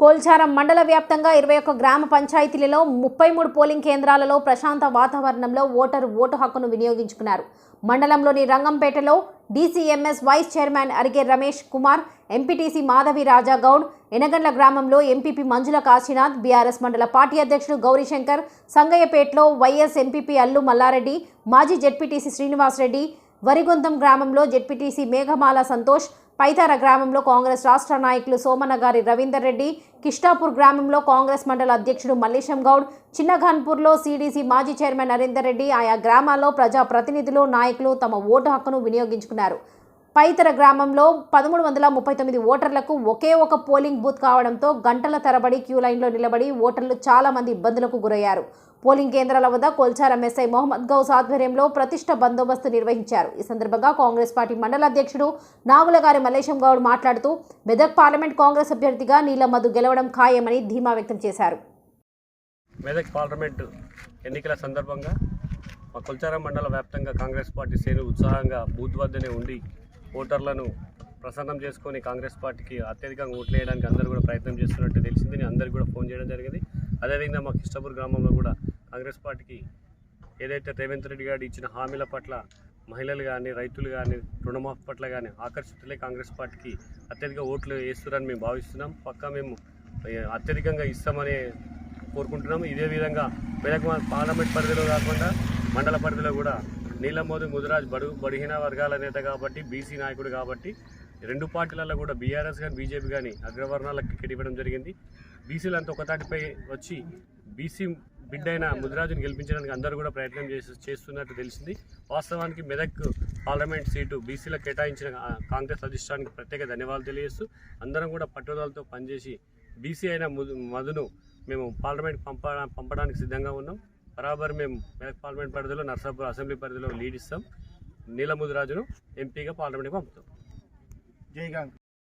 కోల్చారం మండల వ్యాప్తంగా ఇరవై ఒక్క గ్రామ పంచాయతీలలో ముప్పై మూడు పోలింగ్ కేంద్రాలలో ప్రశాంత వాతావరణంలో ఓటరు ఓటు హక్కును వినియోగించుకున్నారు. మండలంలోని రంగంపేటలో DCMS vice chairman Arige Ramesh Kumar MPTC Madhavi Raja Goud Enagandla గ్రామంలో ఎంపీపీ మంజుల కాశీనాథ్ బీఆర్ఎస్ మండల పార్టీ అధ్యక్షుడు గౌరీశంకర్ సంగయ్యపేటలో వైఎస్ ఎంపీపీ అల్లు మల్లారెడ్డి మాజీ జెడ్పీటీసీ శ్రీనివాసరెడ్డి వరిగొంతం గ్రామంలో జెడ్పీటీసీ మేఘమాల సంతోష్ పైతార గ్రామంలో కాంగ్రెస్ రాష్ట్ర నాయకులు సోమనగారి రవీందర్ రెడ్డి కిష్టాపూర్ గ్రామంలో కాంగ్రెస్ మండల అధ్యక్షుడు మల్లేశం గౌడ్ చిన్నఘాన్పూర్లో సీడీసీ మాజీ చైర్మన్ నరేందర్ రెడ్డి ఆయా గ్రామాల్లో ప్రజా ప్రతినిధులు నాయకులు తమ ఓటు హక్కును వినియోగించుకున్నారు. పైతర గ్రామంలో పదమూడు వందల ముప్పై తొమ్మిది ఓటర్లకు ఒకే ఒక పోలింగ్ బూత్ కావడంతో గంటల తరబడి క్యూ లైన్లో నిలబడి ఓటర్లు చాలా మంది ఇబ్బందులకు గురయ్యారు. పోలింగ్ కేంద్రాల వద్ద కొల్చారం ఎస్ఐ మొహమ్మద్ గౌస్ ఆధ్వర్యంలో ప్రతిష్ట బందోబస్తు నిర్వహించారు. ఈ సందర్భంగా కాంగ్రెస్ పార్టీ మండల అధ్యక్షుడు నాగులగారి మల్లేశం గౌడ్ మాట్లాడుతూ మెదక్ పార్లమెంట్ కాంగ్రెస్ అభ్యర్థిగా నీలమధు గెలవడం ఖాయమని ధీమా వ్యక్తం చేశారు. మెదక్ పార్లమెంటు ఎన్నికల సందర్భంగా మా కొల్చారం మండల వ్యాప్తంగా కాంగ్రెస్ పార్టీ శ్రేణులు ఉత్సాహంగా బూత్ వద్దనే ఉండి ఓటర్లను ప్రసన్నం చేసుకొని కాంగ్రెస్ పార్టీకి అత్యధికంగా ఓట్లు వేయడానికి అందరూ కూడా ప్రయత్నం చేస్తున్నట్టు తెలిసింది నేను అందరికీ కూడా ఫోన్ చేయడం జరిగింది. అదేవిధంగా మా కిష్టపూర్ గ్రామంలో కూడా కాంగ్రెస్ పార్టీకి ఏదైతే రేవంత్ రెడ్డి గారు ఇచ్చిన హామీల పట్ల మహిళలు కానీ రైతులు కానీ రుణమాఫీ పట్ల కానీ ఆకర్షితులే కాంగ్రెస్ పార్టీకి అత్యధిక ఓట్లు వేస్తున్నారని మేము భావిస్తున్నాం. పక్కా మేము అత్యధికంగా ఇస్తామని కోరుకుంటున్నాము. ఇదే విధంగా మెదక్ మా పార్లమెంట్ పరిధిలో కాకుండా మండల పరిధిలో కూడా నీలమోది ముదిరాజ్ బడు బడిహీన వర్గాల నేత కాబట్టి బీసీ నాయకుడు కాబట్టి రెండు పార్టీలలో కూడా బీఆర్ఎస్ కానీ బీజేపీ కానీ అగ్రవర్ణాలకు టికెట్ ఇవ్వడం జరిగింది. బీసీలంతా ఒకతాటిపై వచ్చి బీసీ బిడ్డైన ముదిరాజుని గెలిపించడానికి అందరూ కూడా ప్రయత్నం చేసి చేస్తున్నట్టు తెలిసింది. వాస్తవానికి మెదక్ పార్లమెంట్ సీటు బీసీలకు కేటాయించిన కాంగ్రెస్ అధిష్టానికి ప్రత్యేక ధన్యవాదాలు తెలియజేస్తూ అందరం కూడా పట్టుదలతో పనిచేసి బీసీ అయిన ముదు మధును మేము పార్లమెంట్ పంప పంపడానికి సిద్ధంగా ఉన్నాం. బరాబర్ మేము మెదక్ పార్లమెంట్ పరిధిలో నర్సాపూర్ అసెంబ్లీ పరిధిలో లీడ్ ఇస్తాం. నీలముదిరాజును ఎంపీగా పార్లమెంట్కి పంపుతాం. జై గాంగ్.